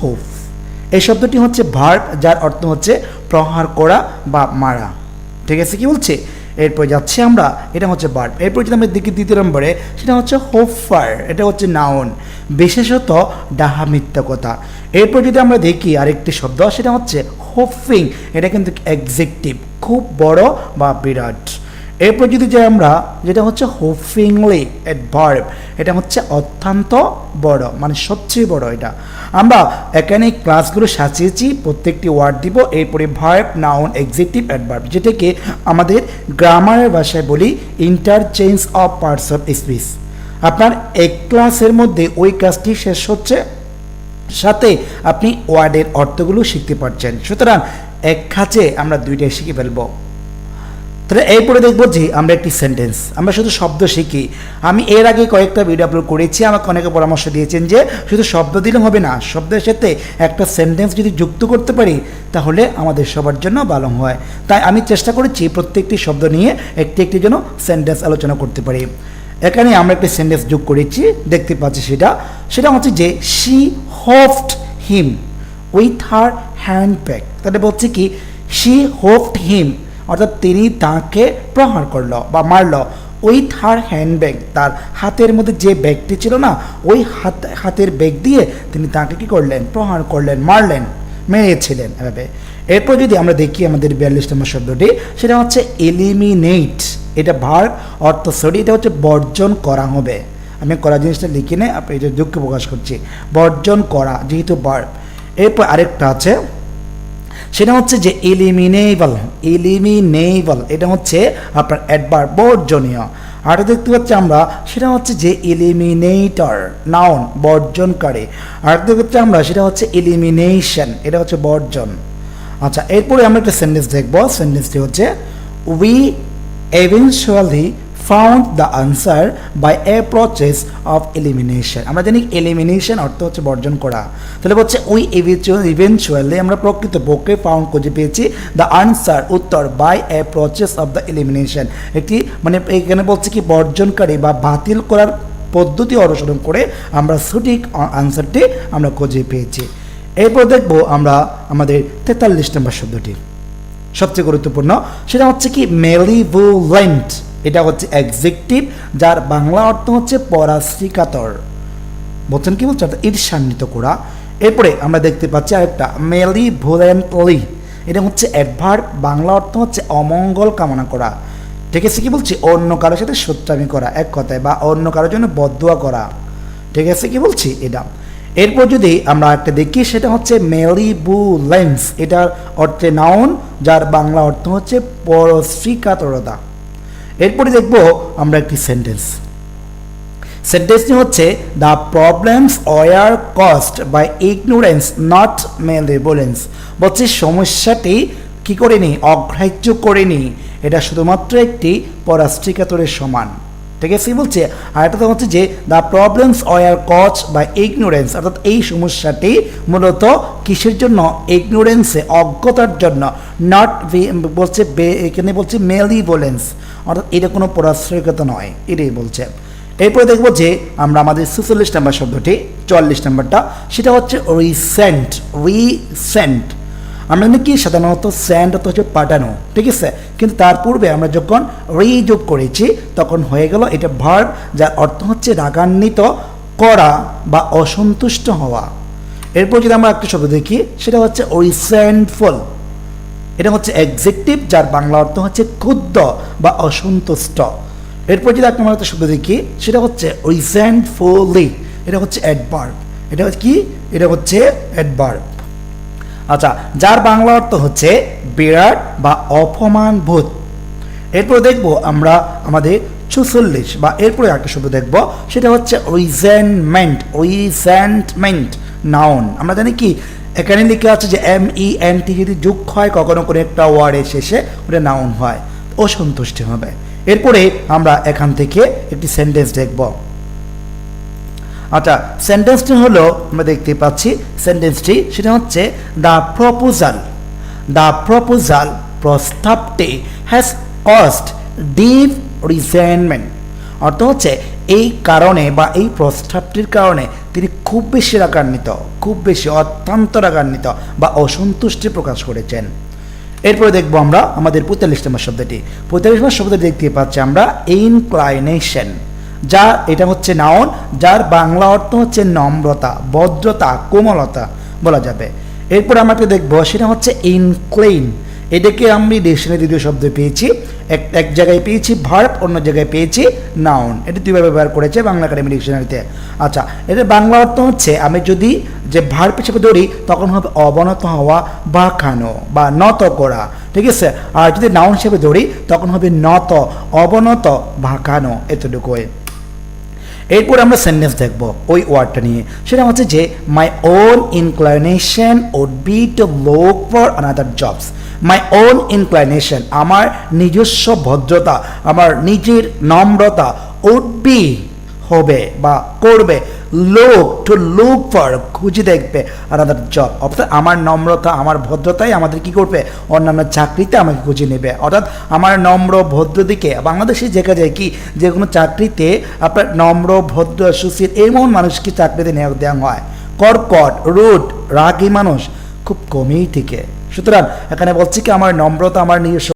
হুফ এই শব্দটি হচ্ছে ভার্ব, যার অর্থ হচ্ছে প্রহার করা বা মারা। ঠিক আছে, কি বলছে? এরপর যাচ্ছি আমরা, এটা হচ্ছে ভার্ব। এরপর যদি আমরা দেখি দ্বিতীয় নম্বরে, সেটা হচ্ছে হোফার, এটা হচ্ছে নাউন। বিশেষত ডাহা মিথ্যা কথা। এরপর যদি আমরা দেখি আরেকটি শব্দ, সেটা হচ্ছে হোফিং, এটা কিন্তু এক্সেকটিভ খুব বড় বা বিরাট। এরপর যদি যাই আমরা, যেটা হচ্ছে হোফিংলি ভার্ব এটা হচ্ছে অত্যন্ত বড় মানে সবচেয়ে বড় এটা। আমরা এখানে ক্লাসগুলো সাজিয়েছি, প্রত্যেকটি ওয়ার্ড দিব, এরপরে ভার্ব নাউন এক্সিটিভ অ্যাডভার্ব যেটাকে আমাদের গ্রামারের ভাষায় বলি interchange of parts of speech আপনার এক ক্লাসের মধ্যে ওই কাজটি শেষ হচ্ছে, সাথে আপনি ওয়ার্ডের অর্থগুলো শিখতে পারছেন। সুতরাং এক খাঁচে আমরা দুইটাই শিখে ফেলব। তাহলে এরপরে দেখব যে আমরা একটি সেন্টেন্স আমরা শুধু শব্দ শিখি। আমি এর আগে কয়েকটা ভিডিও আপলোড করেছি, আমাকে অনেকে পরামর্শ দিয়েছেন যে শুধু শব্দ দিলে হবে না, শব্দের সাথে একটা সেন্টেন্স যদি যুক্ত করতে পারি, তাহলে আমাদের সবার জন্য ভালো হয়। তাই আমি চেষ্টা করেছি প্রত্যেকটি শব্দ নিয়ে একটি একটি যেন সেন্টেন্স আলোচনা করতে পারি। এখানে আমরা একটি সেন্টেন্স যোগ করেছি, দেখতে পাচ্ছি সেটা। সেটা হচ্ছে যে she hoofed him with her handbag তাহলে বলছে কি শি হোফট হিম অর্থাৎ তিনি তাকে প্রহার করল বা মারলো। উইথ হার হ্যান্ডব্যাগ তার হাতের মধ্যে যে ব্যাগটি ছিল না, ওই হাত, হাতের ব্যাগ দিয়ে তিনি তাকে কি করলেন? প্রহার করলেন, মারলেন, মেরেছিলেন এভাবে। এরপর যদি আমরা দেখি আমাদের বিয়াল্লিশ নম্বর শব্দটি, সেটা হচ্ছে এলিমিনেট এটা ভার অর্থ সরি এটা হচ্ছে বর্জন করা হবে। আমি করা জিনিসটা লিখি নেই, আপনি এটা দুঃখ প্রকাশ করছি। বর্জন করা, যেহেতু বার এরপর আরেকটা আছে সেটা হচ্ছে যে এলিমিনেবল এলিমিনেবল, এটা হচ্ছে আপনার অ্যাডবার বর্জনীয়। আর দেখতে পাচ্ছি আমরা, সেটা হচ্ছে যে এলিমিনেটর নাউন বর্জনকারী। আর দেখতে পাচ্ছি আমরা, সেটা হচ্ছে এলিমিনেশন এটা হচ্ছে বর্জন। আচ্ছা এরপরে আমরা একটা সেন্টেন্স দেখব। সেন্টেন্সটি হচ্ছে we eventually found the answer by a process of elimination আমরা জানি এলিমিনেশন অর্থ হচ্ছে বর্জন করা। তাহলে বলছে উই ইভেনচুয়ালি আমরা প্রকৃতপক্ষে ফাউন্ড খুঁজে পেয়েছি। দ্য আনসার উত্তর by a process of the elimination একটি মানে এখানে বলছে কি, বর্জনকারী বা বাতিল করার পদ্ধতি অনুসরণ করে আমরা সঠিক আনসারটি আমরা খুঁজে পেয়েছি। এরপর দেখব আমরা আমাদের তেতাল্লিশ নম্বর শব্দটি। সবচেয়ে গুরুত্বপূর্ণ, সেটা হচ্ছে কি মেলিভুলেন্ট এটা হচ্ছে এক্সেকটিভ যার বাংলা অর্থ হচ্ছে পরাশ্রিকাতর। বলছেন কি বলছে অর্থাৎ ঈর্ষান্বিত করা। এরপরে আমরা দেখতে পাচ্ছি আরেকটা, মেলিভুলেন্টলি। এটা হচ্ছে অ্যাডভার্ব বাংলা অর্থ হচ্ছে অমঙ্গল কামনা করা। ঠিক আছে কি বলছি? অন্য কারোর সাথে সত্যামি করা, এক কথায়, বা অন্য কারোর জন্য বদুয়া করা। ঠিক আছে কি বলছি? এটা। এরপর যদি আমরা একটা দেখি, সেটা হচ্ছে মেলিবুলেন্স এটার অর্থে নাউন যার বাংলা অর্থ হচ্ছে পরশ্রীকাতরতা। এরপরে দেখব আমরা একটি সেন্টেন্স সেন্টেন্সটি হচ্ছে the problems were caused by ignorance not malevolence বলছে, সমস্যাটি কি করেনি? অগ্রাহ্য করেনি। এটা শুধুমাত্র একটি পরাশ্রিকাতরের সমান। ঠিক আছে বলছে, আর এটা হচ্ছে যে দ্য প্রবলেমস ওয়ার কজ বা ইগনোরেন্স অর্থাৎ এই সমস্যাটি মূলত কিসের জন্য? ইগনোরেন্সে অজ্ঞতার জন্য নট বলছে এখানে বলছে মেলিভোলেন্স অর্থাৎ এটা কোনো পরাশ্রয়কতা নয়, এটাই বলছে। এরপরে দেখব যে, আমরা আমাদের সুচল্লিশ নাম্বার শব্দটি, চুয়াল্লিশ নাম্বারটা, সেটা হচ্ছে রিসেন্ট রিসেন্ট আমরা কি সাধারণত স্যান্ড অর্থ হচ্ছে পাঠানো, ঠিক আছে? কিন্তু তার পূর্বে আমরা যখন রিযোগ করেছি, তখন হয়ে গেল এটা ভার্ব যার অর্থ হচ্ছে রাগান্বিত করা বা অসন্তুষ্ট হওয়া। এরপর যদি আমরা একটা শব্দ দেখি, সেটা হচ্ছে রিসেন্টফুল এটা হচ্ছে এক্সেকটিভ যার বাংলা অর্থ হচ্ছে ক্ষুদ্র বা অসন্তুষ্ট। এরপর যদি আমরা একটা শব্দ দেখি, সেটা হচ্ছে রিসেন্টফুলি এটা হচ্ছে অ্যাডভার্ব এটা হচ্ছে কি? এটা হচ্ছে অ্যাডভার্ব আচ্ছা যার বাংলা অর্থ হচ্ছে বিরাট বা অপমান বোধ। এরপর দেখব আমরা আমাদের চুচল্লিশ বা এরপরে একটা শব্দ দেখব, সেটা হচ্ছে রিজেন্টমেন্ট রিজেন্টমেন্ট নাউন আমরা জানি কি, এখানে লিখে আছে যে এম ই এন টি যদি যোগ হয়, কখনো কোনো একটা ওয়ার্ডের শেষে ওটা নাউন হয়। অসন্তুষ্টি হবে। এরপরে আমরা এখান থেকে একটি সেন্টেন্স দেখব। আচ্ছা সেন্টেন্সটি হলো, আমরা দেখতে পাচ্ছি সেন্টেন্সটি সেটা হচ্ছে দ্য প্রপোজাল দ্য প্রপোজাল প্রস্তাবটি হ্যাজ কস্ট ডিপ রিসেন্টমেন্ট অর্থ হচ্ছে, এই কারণে বা এই প্রস্তাবটির কারণে তিনি খুব বেশি রাগান্বিত, খুব বেশি অত্যন্ত রাগান্বিত বা অসন্তুষ্টি প্রকাশ করেছেন। এরপরে দেখব আমরা আমাদের পঁয়তাল্লিশ নম্বর শব্দটি। পঁয়তাল্লিশ নম্বর শব্দটি দেখতে পাচ্ছি আমরা ইনক্লাইনেশন যা এটা হচ্ছে নাউন, যার বাংলা অর্থ হচ্ছে নম্রতা, ভদ্রতা, কোমলতা বলা যাবে। এরপর আমরা দেখব, সেটা হচ্ছে ইনক্লেইন এটাকে আমি ডিকশনারি দ্বিতীয় শব্দ পেয়েছি। এক এক জায়গায় পেয়েছি ভার্ব অন্য জায়গায় পেয়েছি নাউন এটা দুইভাবে ব্যবহার করেছে বাংলা একাডেমি ডিকশনারিতে আচ্ছা এটা বাংলা অর্থ হচ্ছে, আমি যদি যে ভার্ব হিসেবে ধরি, তখন হবে অবনত হওয়া বা খানো বা নত করা। ঠিক আছে? আর যদি নাউন হিসেবে ধরি, তখন হবে নত, অবনত ভাকানো এতটুকুই। এরপর আমরা সেন্টেন্স দেখব, ওই ওয়ার্ডটা নিয়ে। সেটা হচ্ছে যে my own inclination would be to look for another jobs my own inclination আমার নিজস্ব ভদ্রতা, আমার নিজের নম্রতা উড বি হবে বা করবে লোক টু লুক ফর খুঁজে দেখবে আনাদার জব অর্থাৎ আমার নম্রতা, আমার ভদ্রতাই আমাদের কি করবে? অন্যান্য চাকরিতে আমাকে খুঁজে নেবে। অর্থাৎ আমার নম্র, ভদ্র দিকে, বাংলাদেশে দেখা যায় কি, যে কোনো চাকরিতে আপনার নম্র, ভদ্র সুশীল এমন মানুষকে চাকরিতে নিয়োগ দেওয়া হয়। কর্কট, রুট, রাগী মানুষ, খুব কমেই থেকে। সুতরাং এখানে বলছি কি, আমার নম্রতা, আমার নিজস্ব